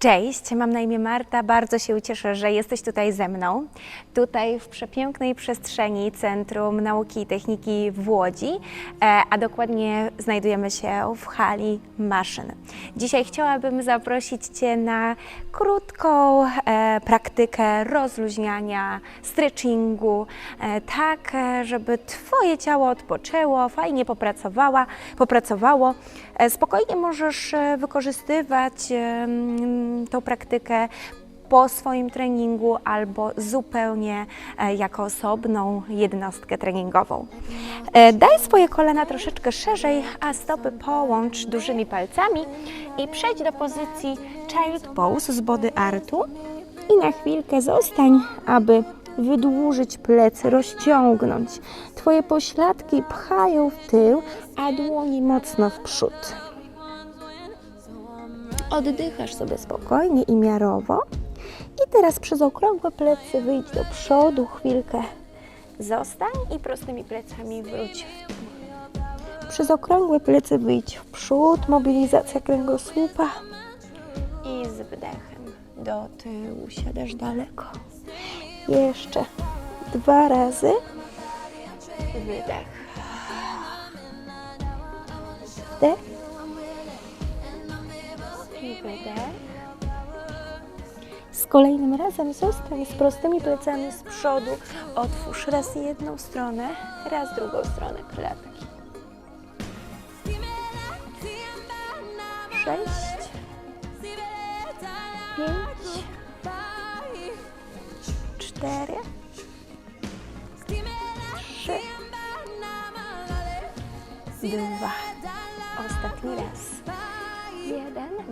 Cześć, mam na imię Marta. Bardzo się cieszę, że jesteś tutaj ze mną. Tutaj w przepięknej przestrzeni Centrum Nauki i Techniki w Łodzi, e, a dokładnie znajdujemy się w hali maszyn. Dzisiaj chciałabym zaprosić Cię na krótką e, praktykę rozluźniania, stretchingu, e, tak żeby Twoje ciało odpoczęło, fajnie popracowało. Spokojnie możesz wykorzystywać tą praktykę po swoim treningu albo zupełnie e, jako osobną jednostkę treningową. E, Daj swoje kolana troszeczkę szerzej, a stopy połącz dużymi palcami i przejdź do pozycji Child Pose z body artu i na chwilkę zostań, aby wydłużyć plecy, rozciągnąć. Twoje pośladki pchają w tył, a dłonie mocno w przód. Oddychasz sobie spokojnie i miarowo. I teraz przez okrągłe plecy wyjdź do przodu, chwilkę zostań i prostymi plecami wróć. Przez okrągłe plecy wyjdź w przód, mobilizacja kręgosłupa i z wydechem do tyłu siadasz daleko. Jeszcze dwa razy. Wydech. Wdech. I wydech. Z kolejnym razem zostań z prostymi plecami z przodu. Otwórz raz jedną stronę, raz drugą stronę klatki. Sześć, pięć, cztery, trzy, dwa.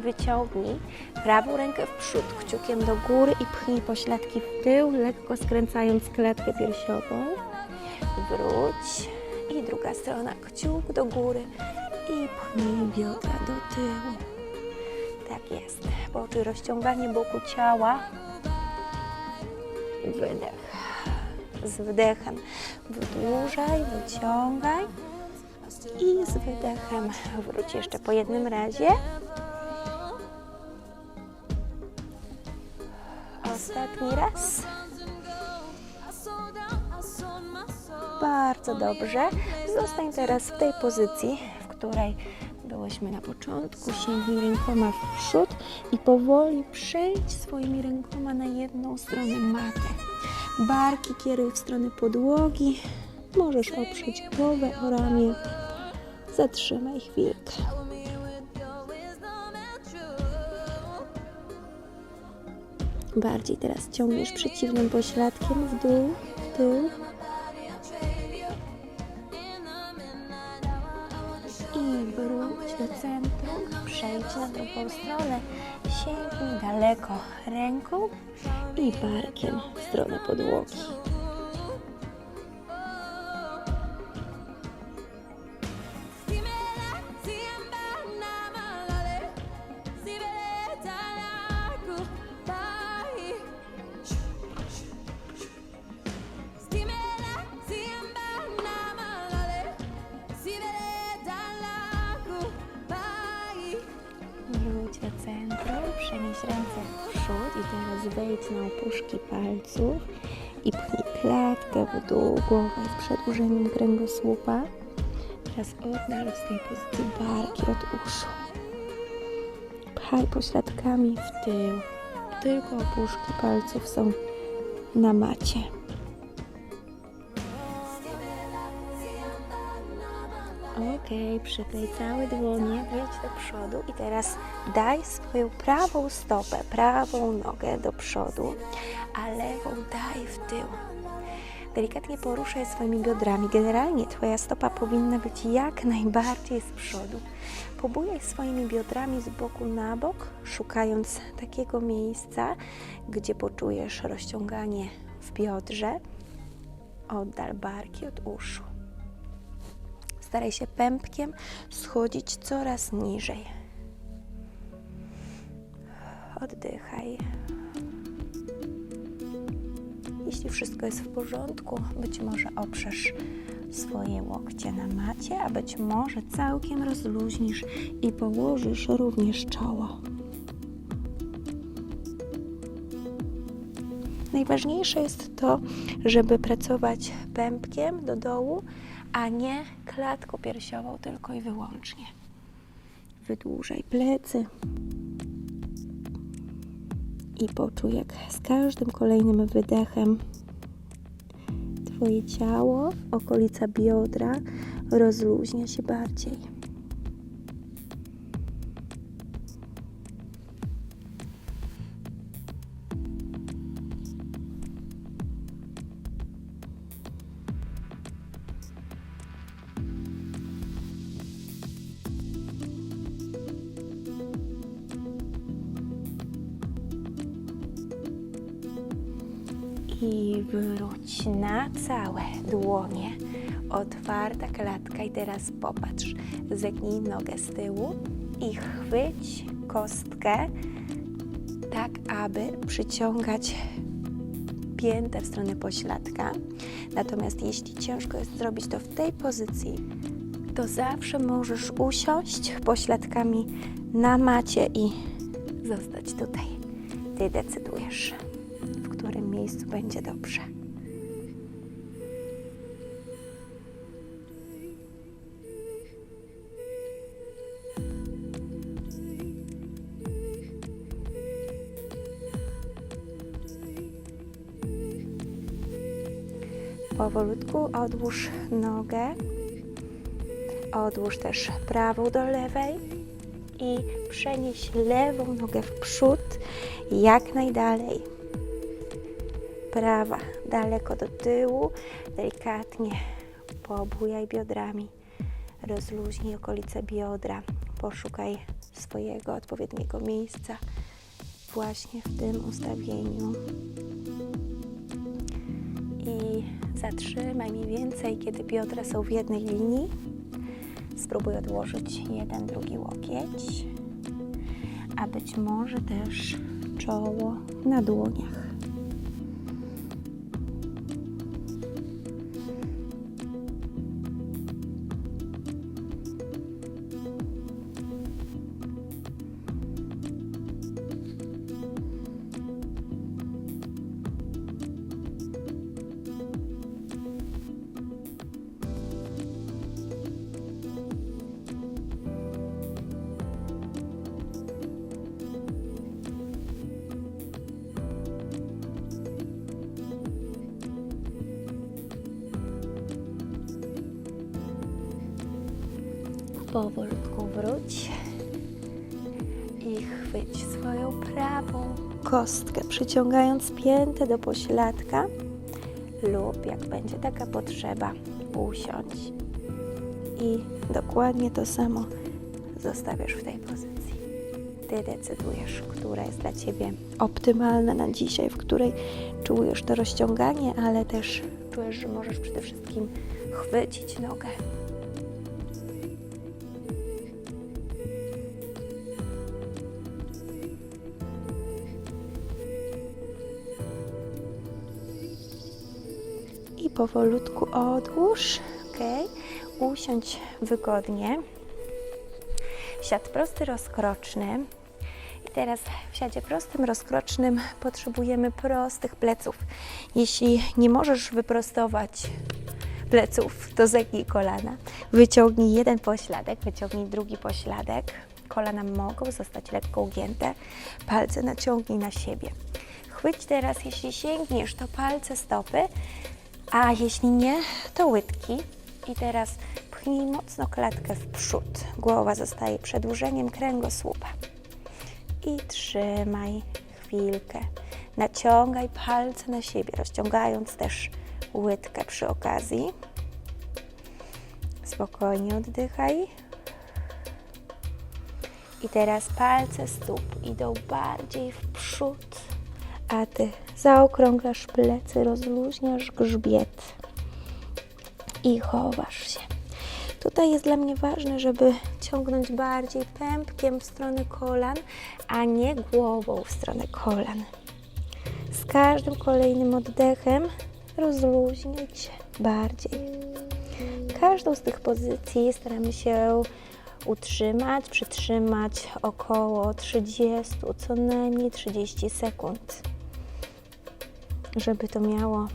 Wyciągnij prawą rękę w przód, kciukiem do góry i pchnij pośladki w tył, lekko skręcając klatkę piersiową. Wróć. I druga strona, kciuk do góry i pchnij biodra do tyłu. Tak jest. Poczuj rozciąganie boku ciała. Wydech. Z wdechem wydłużaj, wyciągaj. I z wydechem wróć jeszcze po jednym razie. Ostatni raz. Bardzo dobrze. Zostań teraz w tej pozycji, w której byłyśmy na początku. Sięgnij rękoma w przód i powoli przejdź swoimi rękoma na jedną stronę matę. Barki kieruj w stronę podłogi. Możesz oprzeć głowę o ramię. Zatrzymaj chwilkę. Bardziej teraz ciągniesz przeciwnym pośladkiem w dół, w tył. I wróć do centrum, przejdź na drugą stronę, sięgnij daleko ręką i barkiem w stronę podłogi. Przenieś ręce w przód i teraz wejdź na opuszki palców i pchnij klatkę w dół, głowa z przedłużeniem kręgosłupa. Teraz oddal z tej pozycji barki od uszu. Pchaj pośladkami w tył. Tylko opuszki palców są na macie. Ok, przyklej całe dłonie, wejdź do przodu i teraz daj swoją prawą stopę, prawą nogę do przodu, a lewą daj w tył. Delikatnie poruszaj swoimi biodrami. Generalnie Twoja stopa powinna być jak najbardziej z przodu. Pobujaj swoimi biodrami z boku na bok, szukając takiego miejsca, gdzie poczujesz rozciąganie w biodrze. Oddal barki od uszu. Staraj się pępkiem schodzić coraz niżej. Oddychaj. Jeśli wszystko jest w porządku, być może oprzesz swoje łokcie na macie, a być może całkiem rozluźnisz i położysz również czoło. Najważniejsze jest to, żeby pracować pępkiem do dołu, a nie klatką piersiową tylko i wyłącznie. Wydłużaj plecy i poczuj, jak z każdym kolejnym wydechem Twoje ciało, okolica biodra rozluźnia się bardziej. Wróć na całe dłonie. Otwarta klatka i teraz popatrz. Zegnij nogę z tyłu i chwyć kostkę tak, aby przyciągać piętę w stronę pośladka. Natomiast jeśli ciężko jest zrobić to w tej pozycji, to zawsze możesz usiąść pośladkami na macie i zostać tutaj. Ty decydujesz, miejscu będzie dobrze. Powolutku odłóż nogę. Odłóż też prawą do lewej i przenieś lewą nogę w przód jak najdalej. Prawa daleko do tyłu, delikatnie pobujaj biodrami. Rozluźnij okolice biodra. Poszukaj swojego odpowiedniego miejsca właśnie w tym ustawieniu i zatrzymaj mniej więcej, kiedy biodra są w jednej linii. Spróbuj odłożyć jeden, drugi łokieć, a być może też czoło na dłoniach. Powolutku wróć i chwyć swoją prawą kostkę, przyciągając piętę do pośladka lub jak będzie taka potrzeba, usiądź. I dokładnie to samo zostawiasz w tej pozycji. Ty decydujesz, która jest dla Ciebie optymalna na dzisiaj, w której czujesz to rozciąganie, ale też czujesz, że możesz przede wszystkim chwycić nogę. Powolutku odłóż. ok? Usiądź wygodnie. Siad prosty, rozkroczny. I teraz w siadzie prostym, rozkrocznym potrzebujemy prostych pleców. Jeśli nie możesz wyprostować pleców, to zegnij kolana. Wyciągnij jeden pośladek, wyciągnij drugi pośladek. Kolana mogą zostać lekko ugięte. Palce naciągnij na siebie. Chwyć teraz, jeśli sięgniesz, to palce stopy, a jeśli nie, to łydki. I teraz pchnij mocno klatkę w przód. Głowa zostaje przedłużeniem kręgosłupa. I trzymaj chwilkę. Naciągaj palce na siebie, rozciągając też łydkę przy okazji. Spokojnie oddychaj. I teraz palce stóp idą bardziej w przód, a ty zaokrąglasz plecy, rozluźniasz grzbiet i chowasz się. Tutaj jest dla mnie ważne, żeby ciągnąć bardziej pępkiem w stronę kolan, a nie głową w stronę kolan. Z każdym kolejnym oddechem rozluźnić się bardziej. Każdą z tych pozycji staramy się utrzymać, przytrzymać około 30, co najmniej 30 sekund. Żeby to miało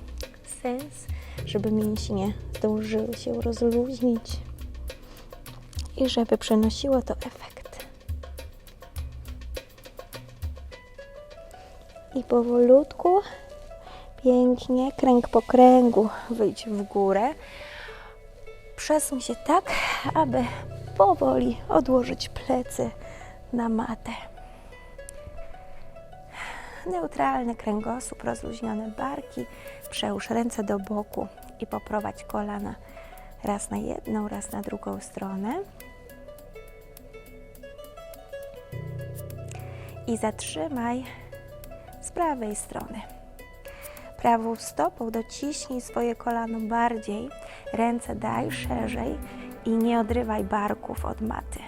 sens, żeby mięśnie zdążyły się rozluźnić i żeby przynosiło to efekt. I powolutku, pięknie, kręg po kręgu, wyjdź w górę. Przesuń się tak, aby powoli odłożyć plecy na matę. Neutralny kręgosłup, rozluźnione barki. Przełóż ręce do boku i poprowadź kolana raz na jedną, raz na drugą stronę. I zatrzymaj z prawej strony. Prawą stopą dociśnij swoje kolano bardziej, ręce daj szerzej i nie odrywaj barków od maty.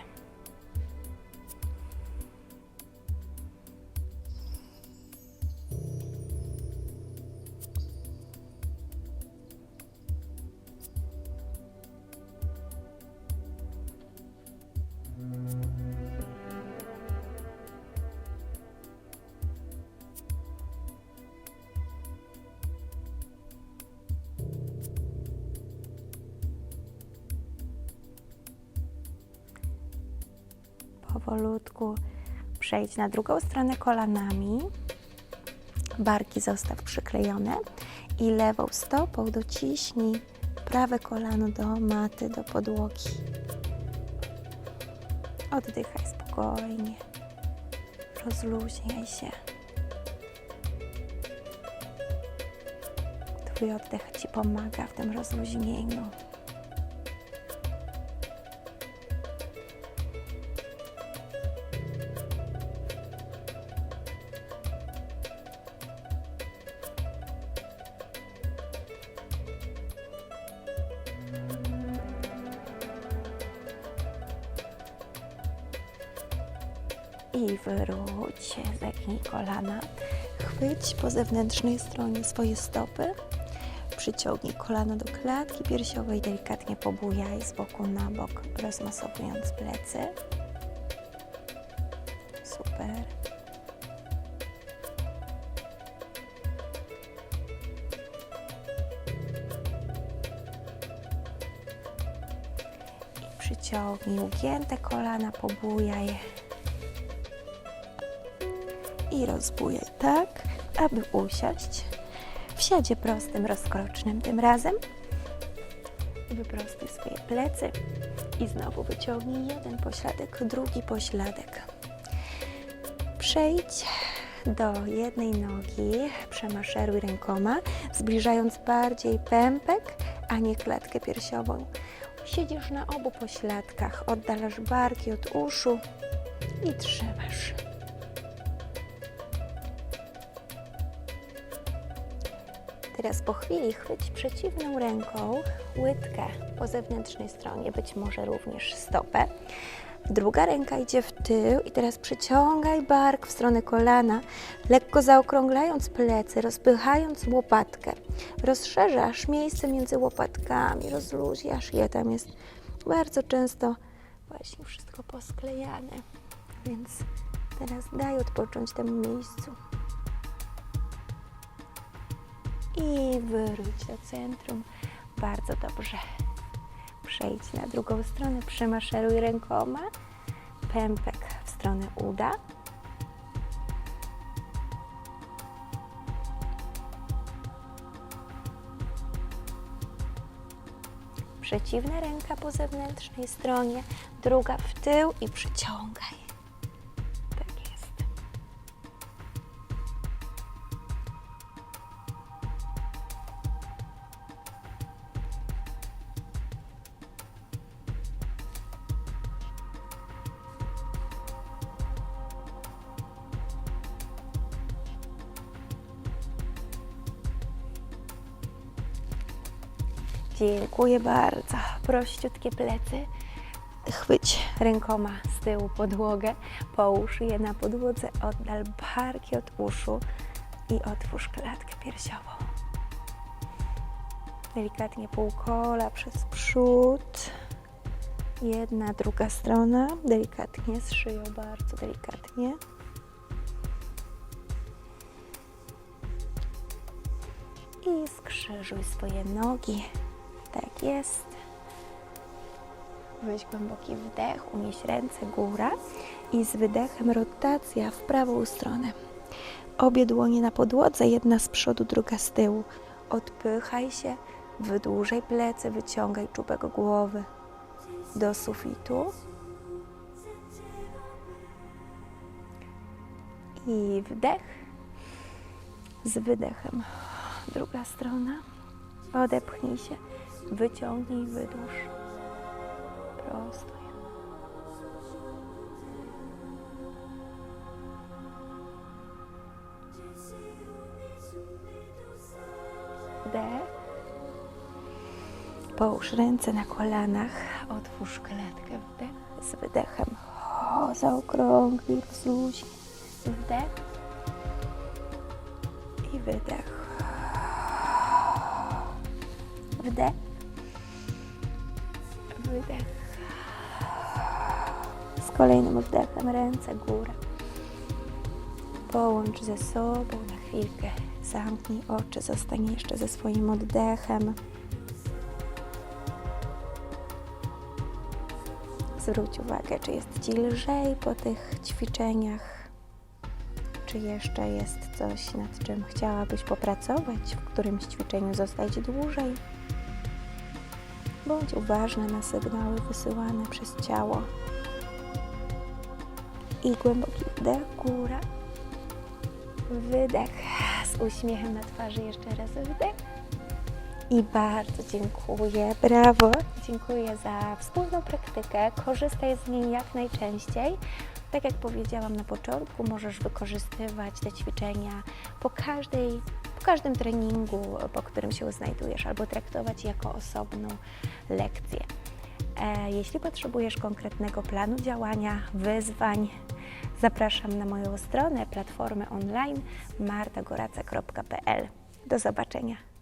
Powolutku przejdź na drugą stronę kolanami. Barki zostaw przyklejone i lewą stopą dociśnij prawe kolano do maty, do podłogi. Oddychaj spokojnie. Rozluźniaj się. Twój oddech Ci pomaga w tym rozluźnieniu. I wróć się, zegnij kolana. Chwyć po zewnętrznej stronie swoje stopy. Przyciągnij kolano do klatki piersiowej, delikatnie pobujaj z boku na bok, rozmasowując plecy. Super. I przyciągnij ugięte kolana, pobujaj i rozbujaj tak, aby usiąść w siadzie prostym, rozkrocznym tym razem. Wyprostuj swoje plecy i znowu wyciągnij jeden pośladek, drugi pośladek. Przejdź do jednej nogi, przemaszeruj rękoma, zbliżając bardziej pępek, a nie klatkę piersiową. Siedzisz na obu pośladkach, oddalasz barki od uszu i trzymasz. Teraz po chwili chwyć przeciwną ręką łydkę po zewnętrznej stronie, być może również stopę. Druga ręka idzie w tył i teraz przyciągaj bark w stronę kolana, lekko zaokrąglając plecy, rozpychając łopatkę. Rozszerzasz miejsce między łopatkami, rozluźniasz je. Tam jest bardzo często właśnie wszystko posklejane, więc teraz daj odpocząć temu miejscu i wróć do centrum. Bardzo dobrze. Przejdź na drugą stronę, przemaszeruj rękoma, pępek w stronę uda. Przeciwna ręka po zewnętrznej stronie, druga w tył i przyciągaj. Dziękuję bardzo. Prościutkie plecy. Chwyć rękoma z tyłu podłogę, połóż je na podłodze, oddal barki od uszu i otwórz klatkę piersiową. Delikatnie półkola przez przód. Jedna, druga strona. Delikatnie z szyją, bardzo delikatnie. I skrzyżuj swoje nogi. Tak jest. Weź głęboki wdech, unieś ręce góra i z wydechem rotacja w prawą stronę. Obie dłonie na podłodze, jedna z przodu, druga z tyłu. Odpychaj się, wydłużaj plecy, wyciągaj czubek głowy do sufitu. I wdech z wydechem. Druga strona. Odepchnij się, wyciągnij, wydłuż. Prostuj. Wdech. Połóż ręce na kolanach, otwórz klatkę, wdech z wydechem. O, zaokrąglij, rozluźnij. Wdech i wydech. Wdech. Wydech. Z kolejnym wdechem ręce górę. Połącz ze sobą na chwilkę. Zamknij oczy, zostań jeszcze ze swoim oddechem. Zwróć uwagę, czy jest Ci lżej po tych ćwiczeniach, czy jeszcze jest coś, nad czym chciałabyś popracować, w którymś ćwiczeniu zostać dłużej. Bądź uważna na sygnały wysyłane przez ciało. I głęboki wdech, góra. Wydech z uśmiechem na twarzy, jeszcze raz wdech. I bardzo dziękuję, brawo. Dziękuję za wspólną praktykę. Korzystaj z niej jak najczęściej. Tak jak powiedziałam na początku, możesz wykorzystywać te ćwiczenia po każdej, każdym treningu, po którym się znajdujesz, albo traktować jako osobną lekcję. E, Jeśli potrzebujesz konkretnego planu działania, wyzwań, zapraszam na moją stronę, platformę online martagoracek.pl. Do zobaczenia.